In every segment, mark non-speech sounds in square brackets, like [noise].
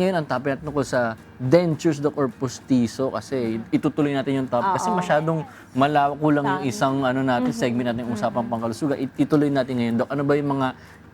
ngayon ang topic natin tungkol sa dentures, Doc, or pustiso kasi itutuloy natin yung topic kasi Oo. masyadong malawak kulang yung isang ano natin, segment natin yung usapang pangkalusugan. It- ituloy natin ngayon, Doc. Ano ba yung mga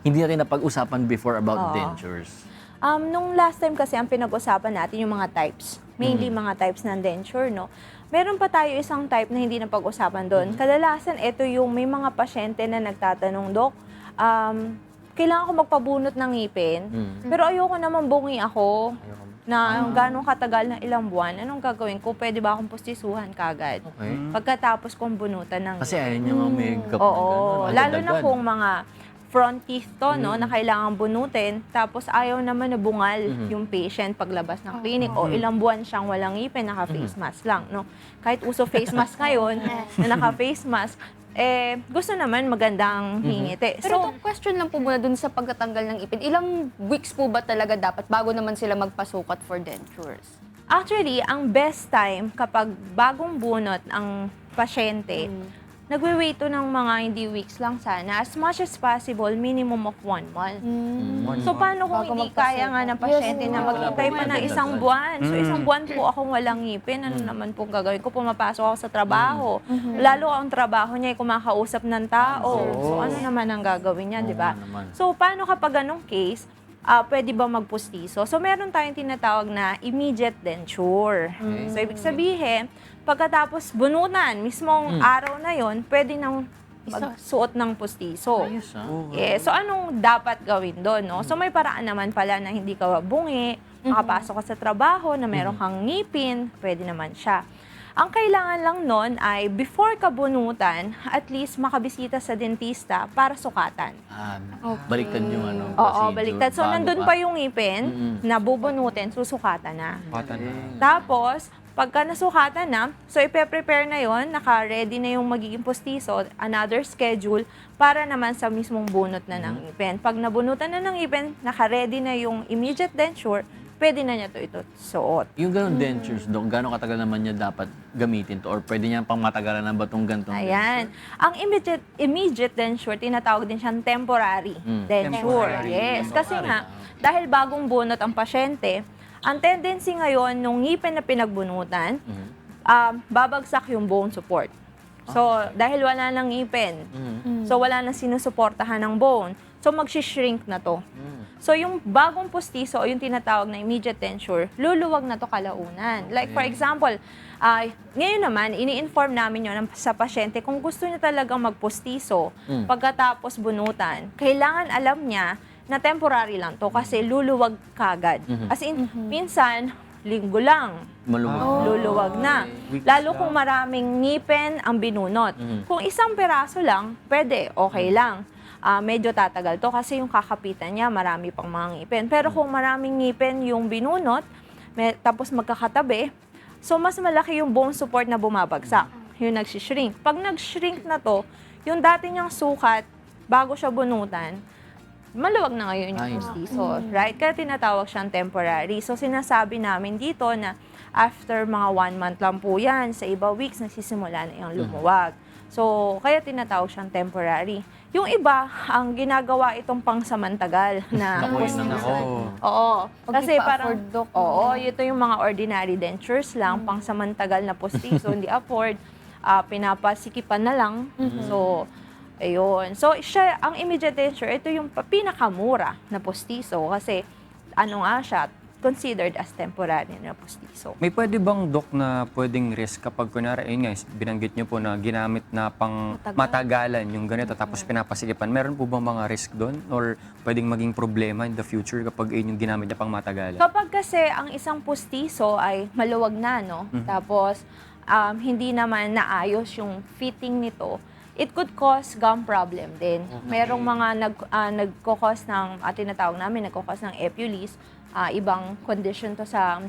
hindi natin napag-usapan before about Oo. dentures? Um, nung last time kasi ang pinag-usapan natin yung mga types. Mainly Mm. mga types ng denture, no? Meron pa tayo isang type na hindi na pag-usapan doon. Kadalasan, ito yung may mga pasyente na nagtatanong, Dok, um, kailangan ko magpabunot ng ngipin, Mm. pero ayoko naman bungi ako Ayoko. na ganong katagal na ilang buwan. Anong gagawin ko? Pwede ba akong pustisuhan kagad? Okay. Pagkatapos kong bunutan ng Kasi ayaw niya nga may gap Oo, ganun, lalo na kung mga front teeth to, no, na kailangan bunutin, tapos ayaw naman na bungal Mhm. yung patient paglabas ng clinic o ilang buwan siyang walang ngipin, naka-face mask lang, no. Kahit uso face mask ngayon, [laughs] na naka-face mask, eh, gusto naman magandang hingiti. Pero So, to, question lang po muna dun sa pagtatanggal ng ipin. Ilang weeks po ba talaga dapat bago naman sila magpasukat for dentures? actually, ang best time kapag bagong bunot ang pasyente, nagwe-wait to ng mga hindi weeks lang sana. As much as possible, minimum of one month. Mm. So, paano kung Bago hindi kaya nga ng pasyente Yes, na oo. maghintay pa ng isang buwan? So, isang Mm. buwan po akong walang ngipin. Ano naman pong gagawin ko? Pumapasok ako sa trabaho. Mm. Lalo ang trabaho niya ay kumakausap ng tao. So, ano naman ang gagawin niya, di ba? naman. So, paano kapag ganong case, ah, pwede ba magpustiso? So, meron tayong tinatawag na immediate denture. Okay. So, ibig sabihin, pagkatapos bunutan, mismong Mm. araw na yon pwede nang magsuot ng pustiso. Ayos ah. Yeah. So, anong dapat gawin doon, no? So, may paraan naman pala na hindi ka bungi, makapasok ka sa trabaho, na meron kang ngipin, pwede naman siya. Ang kailangan lang nun ay before ka bunutan, at least makabisita sa dentista para sukatan. Ah, Okay. baliktad yung ano, Oo, procedure. baliktad. So, Bago nandun pa yung ngipin Mm-mm. na bubunutin, susukatan na. Patan na. Tapos, pagka nasukatan na, so ipe-prepare na yon, naka-ready na yung magiging postiso, another schedule, para naman sa mismong bunot na ng ngipin. Pag nabunutan na ng ngipin, naka-ready na yung immediate denture, pwede na niya to ito suot. Yung ganun dentures, Dok, gano'ng katagal naman niya dapat gamitin to? Or pwede niya pang matagalan ng batong gantong Ayan. Ang immediate, immediate denture, tinatawag din siyang temporary Mm. denture. Temporary. Yes. Kasi nga, dahil bagong bunot ang pasyente, ang tendency ngayon, nung ngipin na pinagbunutan, Mhm. um, babagsak yung bone support. So, dahil wala nang ngipin, Mhm. so wala nang sinusuportahan ng bone, so magsishrink na to. So, yung bagong pustiso o yung tinatawag na immediate denture, luluwag na to kalaunan. Like, for example, ay ngayon naman, ini-inform namin yun sa pasyente kung gusto niya talagang magpustiso Mm. pagkatapos bunutan, kailangan alam niya na temporary lang to kasi luluwag kagad. Mhm. As in, minsan, linggo lang, Maluwag. luluwag na. Lalo kung maraming ngipin ang binunot. Mhm. Kung isang peraso lang, pwede, okay lang. Ah, medyo tatagal to kasi yung kakapitan niya, marami pang mga ngipin. Pero kung maraming ngipin yung binunot, may, tapos magkakatabi, so mas malaki yung bone support na bumabagsak. Yung nagsishrink. Pag nag-shrink na to, yung dati niyang sukat, bago siya bunutan, maluwag na ngayon yung Ay, pustiso, right? Kaya tinatawag siyang temporary. So, sinasabi namin dito na after mga one month lang po yan, sa iba weeks, nagsisimula na yung lumuwag. So, kaya tinatawag siyang temporary. Yung iba, ang ginagawa itong pangsamantagal na [laughs] Naku, yun ang Nako. Oo. Pag Kasi di pa parang, afford, Doc. oo, ito yung mga ordinary dentures lang, pangsamantagal na postiso, hindi afford, ah, pinapasikipan na lang. So, ayun. So, siya, ang immediate denture, ito yung pa- pinakamura na postiso kasi, ano nga siya, considered as temporary na postiso. May pwede bang doc na pwedeng risk kapag kunwari, ayun nga, binanggit niyo po na ginamit na pang Matagal. matagalan yung ganito tapos pinapasikipan. Meron po bang mga risk doon or pwedeng maging problema in the future kapag ayun yung ginamit na pang matagalan? Kapag kasi ang isang pustiso ay maluwag na, no? Tapos, um, hindi naman naayos yung fitting nito, it could cause gum problem din. Merong mga nag, ah, nagkukos ng, uh, tinatawag namin, nagkukos ng epulis, ah, ibang condition to sa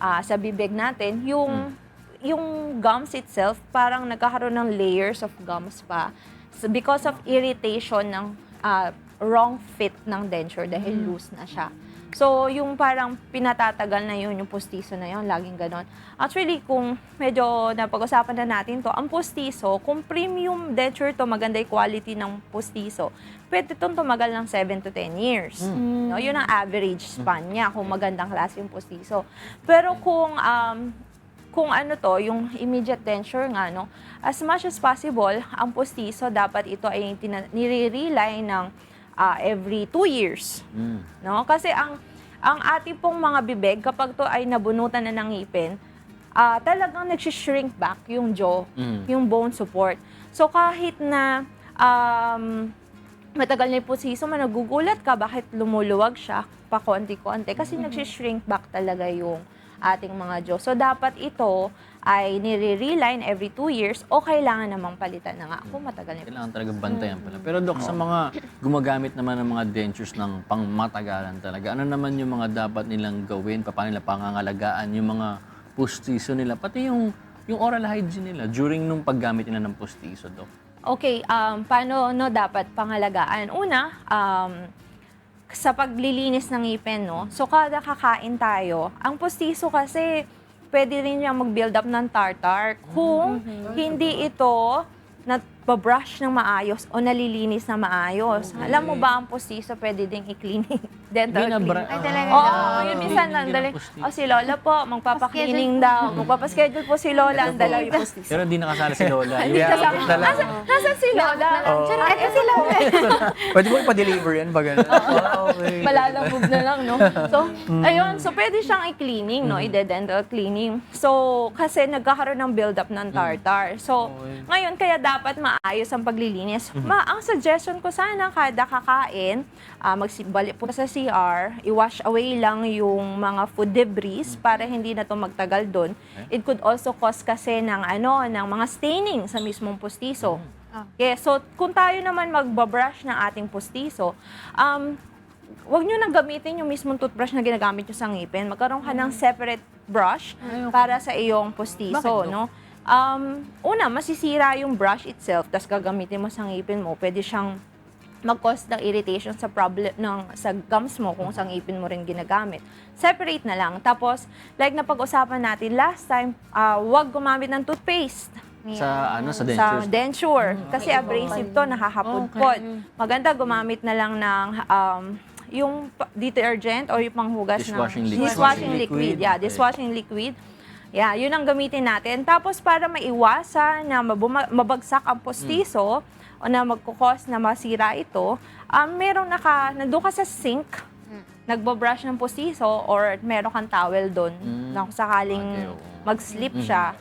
ah, sa bibig natin, yung yung gums itself, parang nagkakaroon ng layers of gums pa. So, because of irritation ng ah, wrong fit ng denture dahil loose na siya. So, yung parang pinatatagal na yun, yung postiso na yun, laging ganon. Actually, kung medyo napag-usapan na natin to, ang postiso, kung premium denture to, maganda yung quality ng postiso, pwede itong tumagal ng 7 to 10 years. No, yun ang average span niya kung magandang klase yung postiso. Pero kung um, kung ano to, yung immediate denture nga, no, as much as possible, ang postiso, dapat ito ay nire-rely ng ah, every two years. Mm. No? Kasi ang ang ating pong mga bibig, kapag to ay nabunutan na ng ngipin, ah, talagang nag-shrink back yung jaw, Mm. yung bone support. So kahit na um, matagal na yung postiso, nagugulat ka bakit lumuluwag siya pa konti-konti. Kasi nag-shrink back talaga yung ating mga jaw. So dapat ito ay nire-reline every two years o kailangan namang palitan na nga kung matagal na Kailangan talaga bantayan pala. Pero Dok, sa mga gumagamit naman ng mga dentures ng pangmatagalan talaga, ano naman yung mga dapat nilang gawin? Paano nila pangangalagaan yung mga pustiso nila? Pati yung, yung oral hygiene nila during nung paggamit nila ng pustiso, Dok. Okay, um, paano no dapat pangalagaan? Una, um, sa paglilinis ng ngipin, no? So, kada kakain tayo, ang postiso kasi, pwede rin niyang mag-build up ng tartar kung hindi ito na-brush ng maayos o nalilinis na maayos. Alam mo ba ang postiso pwede ding i-cleaning? [laughs] Dental Binabra- cleaning. Ay, talaga Oo, daw. yun minsan Binibigyan ng nandali. postiso. O si Lola po, magpapa-cleaning daw. Magpapaschedule po si Lola. Ang dalaw yung postiso. Pero di nakasala si Lola. Hindi kasama. Nasa, nasa si Lola. Charot. Ito si Lola. Pwede mo ipa-deliver yan ba ganun? okay. [laughs] Malalabog na lang, no? So, ayun. So, pwede siyang i-cleaning, no? I-dental cleaning. So, kasi nagkakaroon ng build-up ng tartar. So, ngayon, kaya dapat maayos ang paglilinis. Ma, ang suggestion ko sana, kada kakain, uh, magbalik po sa CR, i-wash away lang yung mga food debris para hindi na to magtagal doon. It could also cause kasi ng ano, ng mga staining sa mismong postiso. Okay, so kung tayo naman magbabrush ng ating postiso, um, Huwag nyo nang gamitin yung mismong toothbrush na ginagamit nyo sa ngipin. Magkaroon ka ng separate brush para sa iyong postiso, Bakit, no? Um, una, masisira yung brush itself, tapos gagamitin mo sa ngipin mo. Pwede siyang mag-cause ng irritation sa problem ng sa gums mo kung sa ngipin mo rin ginagamit. Separate na lang. Tapos, like na pag-usapan natin last time, ah, huwag gumamit ng toothpaste Sa ano, sa sa dentures. denture. Kasi abrasive to, nakakapudpod. Maganda gumamit na lang ng um, yung detergent or yung panghugas Dishwashing ng liquid. dishwashing liquid. liquid. Yeah, Okay. dishwashing liquid. Yeah, yun ang gamitin natin. Tapos para maiwasan na mabagsak ang postiso o na magkukos na masira ito, um, merong naka, nandun ka sa sink, nagbabrush ng postiso or meron kang towel doon Mm. na kung sakaling Okay, mag-slip siya,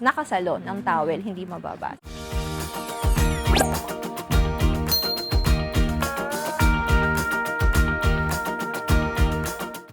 nakasalo ng towel, hindi mababasa.